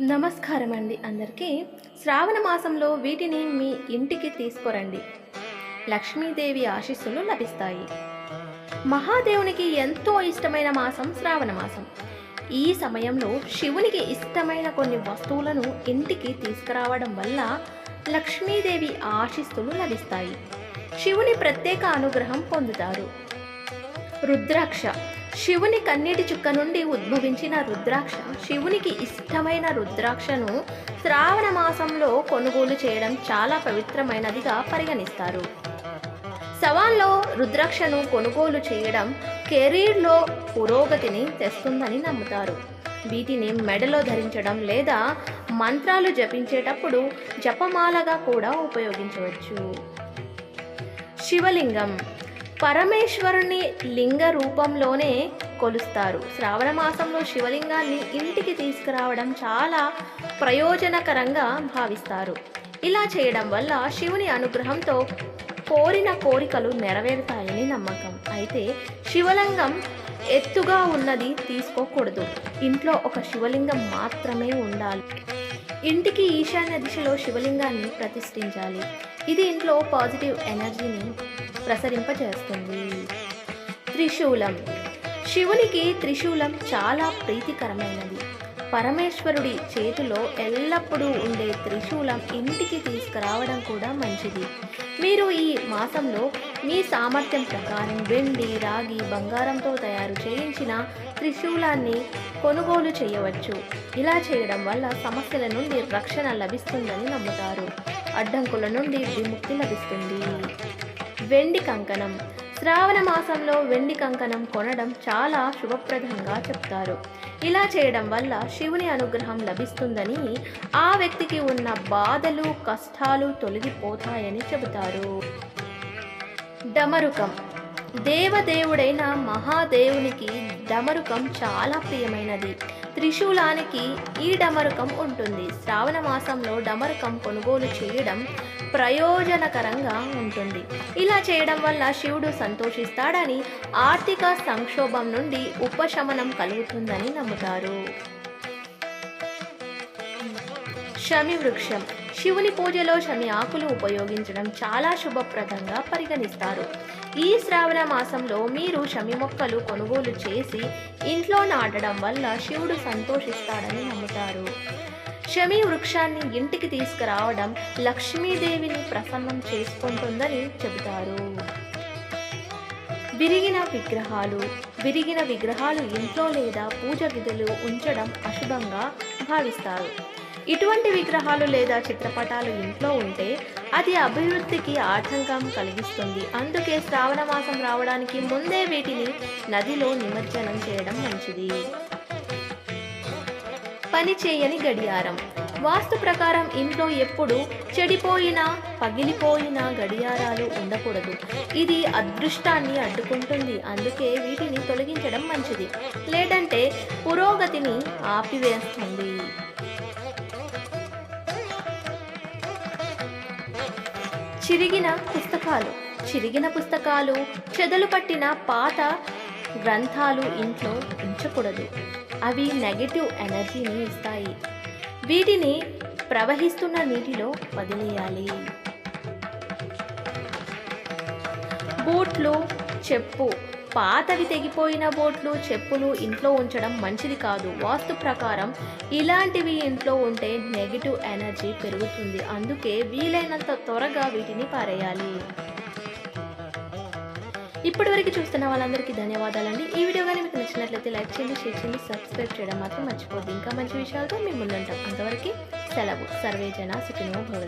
నమస్కారం అండి అందరికీ. శ్రావణ మాసంలో వీటిని మీ ఇంటికి తీసుకురండి. లక్ష్మీదేవి ఆశీస్సులు లభిస్తాయి. మహాదేవునికి ఎంతో ఇష్టమైన మాసం శ్రావణ మాసం. ఈ సమయంలో శివునికి ఇష్టమైన కొన్ని వస్తువులను ఇంటికి తీసుకురావడం వల్ల లక్ష్మీదేవి ఆశీస్సులు లభిస్తాయి. శివుని ప్రత్యేక అనుగ్రహం పొందుతారు. రుద్రాక్ష. శివుని కన్నీటి చుక్క నుండి ఉద్భవించిన రుద్రాక్ష. శివునికి ఇష్టమైన రుద్రాక్షను శ్రావణ మాసంలో కొనుగోలు చేయడం చాలా పవిత్రమైనదిగా పరిగణిస్తారు. సవాల్లో రుద్రాక్షను కొనుగోలు చేయడం కెరీర్లో పురోగతిని తెస్తుందని నమ్ముతారు. వీటిని మెడలో ధరించడం లేదా మంత్రాలు జపించేటప్పుడు జపమాలగా కూడా ఉపయోగించవచ్చు. శివలింగం. పరమేశ్వరుని లింగ రూపంలోనే కొలుస్తారు. శ్రావణ మాసంలో శివలింగాన్ని ఇంటికి తీసుకురావడం చాలా ప్రయోజనకరంగా భావిస్తారు. ఇలా చేయడం వల్ల శివుని అనుగ్రహంతో కోరిన కోరికలు నెరవేరుతాయని నమ్మకం. అయితే శివలింగం ఎత్తుగా ఉన్నది తీసుకోకూడదు. ఇంట్లో ఒక శివలింగం మాత్రమే ఉండాలి. ఇంటికి ఈశాన్య దిశలో శివలింగాన్ని ప్రతిష్ఠించాలి. ఇది ఇంట్లో పాజిటివ్ ఎనర్జీని ప్రసరింపజేస్తుంది. త్రిశూలం. శివునికి త్రిశూలం చాలా ప్రీతికరమైనది. పరమేశ్వరుడి చేతిలో ఎల్లప్పుడూ ఉండే త్రిశూలం ఇంటికి తీసుకురావడం కూడా మంచిది. మీరు ఈ మాసంలో మీ సామర్థ్యం ప్రకారం వెండి రాగి బంగారంతో తయారు చేయించిన త్రిశూలాన్ని కొనుగోలు చేయవచ్చు. ఇలా చేయడం వల్ల సమస్యల నుండి రక్షణ లభిస్తుందని నమ్ముతారు. అడ్డంకుల నుండి విముక్తి లభిస్తుంది. వెండి కంకణం. శ్రావణ మాసంలో వెండి కంకణం కొనడం చాలా శుభప్రదంగా చెప్తారు. ఇలా చేయడం వల్ల శివుని అనుగ్రహం లభిస్తుందని ఆ వ్యక్తికి ఉన్న బాధలు కష్టాలు తొలగిపోతాయని చెబుతారు. డమరుకం. దేవదేవుడైన మహాదేవునికి డమరుకం చాలా ప్రియమైనది. త్రిశూలానికి ఈ డమరుకం ఉంటుంది. శ్రావణ మాసంలో డమరుకం కొనుగోలు చేయడం ప్రయోజనకరంగా ఉంటుంది. ఇలా చేయడం వల్ల శివుడు సంతోషిస్తాడని ఆర్థిక సంక్షోభం నుండి ఉపశమనం కలుగుతుందని నమ్ముతారు. శమి వృక్షం. శివుని పూజలో శని ఆకులు ఉపయోగించడం చాలా శుభప్రదంగా పరిగణిస్తారు. ఈ శ్రావణ మాసంలో మీరు శమి మొక్కలు కొనుగోలు చేసి ఇంట్లో నాటడం వల్ల శివుడు సంతోషిస్తాడని నమ్ముతారు. శమి వృక్షాన్ని ఇంటికి తీసుకురావడం లక్ష్మీదేవిని ప్రసన్నం చేసుకుంటుందని చెబుతారు. విరిగిన విగ్రహాలు విరిగిన విగ్రహాలు ఇంట్లో లేదా పూజ గదిలో ఉంచడం అశుభంగా భావిస్తారు. ఇటువంటి విగ్రహాలు లేదా చిత్రపటాలు ఇంట్లో ఉంటే అది అభివృద్ధికి ఆటంకం కలిగిస్తుంది. అందుకే శ్రావణ మాసం రావడానికి ముందే వీటిని నదిలో నిమజ్జనం చేయడం మంచిది. పని చేయని గడియారం. వాస్తు ప్రకారం ఇంట్లో ఎప్పుడు చెడిపోయిన పగిలిపోయిన గడియారాలు ఉండకూడదు. ఇది అదృష్టాన్ని అడ్డుకుంటుంది. అందుకే వీటిని తొలగించడం మంచిది. లేదంటే పురోగతిని ఆపివేస్తుంది. చిరిగిన పుస్తకాలు. చిరిగిన పుస్తకాలు చెదలు పట్టిన పాత గ్రంథాలు ఇంట్లో ఉంచకూడదు. అవి నెగటివ్ ఎనర్జీని ఇస్తాయి. వీటిని ప్రవహిస్తున్న నీటిలో వదిలేయాలి. బూట్లు చెప్పు పాతవి తెగిపోయిన బోట్లు చెప్పులు ఇంట్లో ఉంచడం మంచిది కాదు. వాస్తు ప్రకారం ఇలాంటివి ఇంట్లో ఉంటే నెగిటివ్ ఎనర్జీ పెరుగుతుంది. అందుకే వీలైనంత త్వరగా వీటిని పారేయాలి. ఇప్పటివరకు చూస్తున్న వాళ్ళందరికీ ధన్యవాదాలండి. ఈ వీడియో కానీ మీకు నచ్చినట్లయితే లైక్ చేయండి షేర్ చేయండి సబ్స్క్రైబ్ చేయడం మాత్రం మర్చిపోద్దు ఇంకా మంచి విషయాలతో మేము ముందుంటాం. అంతవరకు సెలవు. సర్వే జన సుఖినో భవంతు.